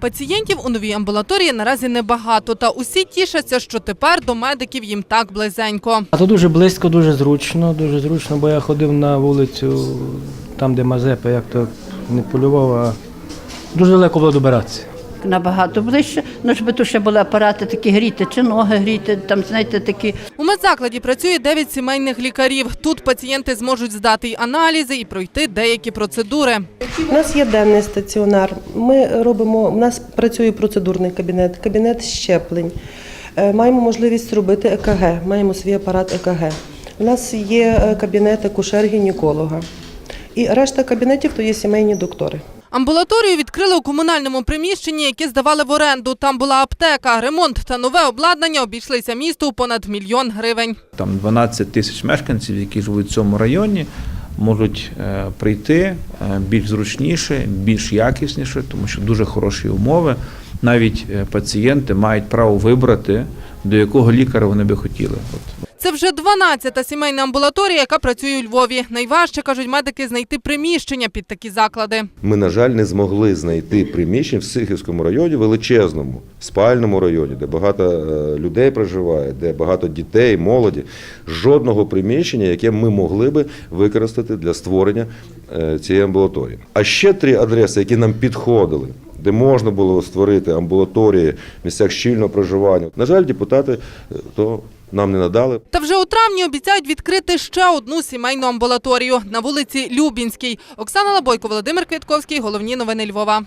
Пацієнтів у новій амбулаторії наразі небагато, та усі тішаться, що тепер до медиків їм так близенько. А то дуже близько, дуже зручно, дуже зручно, бо я ходив на вулицю, там, де Мазепа, як то не полював, а дуже далеко було добиратися. Набагато ближче, ну щоб тут ще були апарати такі гріти, чи ноги гріти, там, знаєте, такі У медзакладі працює 9 сімейних лікарів. Тут пацієнти зможуть здати й аналізи і пройти деякі процедури. У нас є денний стаціонар. Ми робимо, у нас працює процедурний кабінет, кабінет щеплень. Е, Маємо можливість робити ЕКГ, маємо свій апарат ЕКГ. У нас є е, кабінет акушер-гінеколога. І решта кабінетів то є сімейні доктори. Амбулаторію відкрили у комунальному приміщенні, яке здавали в оренду. Там була аптека, ремонт та нове обладнання обійшлися місту понад мільйон гривень. Там 12 тисяч мешканців, які живуть в цьому районі, можуть е, прийти е, більш зручніше, більш якісніше, тому що дуже хороші умови. Навіть е, пацієнти мають право вибрати, до якого лікаря вони би хотіли. Це вже 12-та сімейна амбулаторія, яка працює у Львові. Найважче, кажуть медики, знайти приміщення під такі заклади. Ми, на жаль, не змогли знайти приміщення в Сихівському районі, величезному, спальному районі, де багато е, людей проживає, де багато дітей, молоді. Жодного приміщення, яке ми могли би використати для створення е, цієї амбулаторії. А ще три адреси, які нам підходили. Де можна було створити амбулаторії в місцях щільного проживання. На жаль, депутати е, то нам не надали. Та вже у травні обіцяють відкрити ще одну сімейну амбулаторію на вулиці Любінській. Оксана Лабойко, Володимир Квітковський. Головні новини Львова.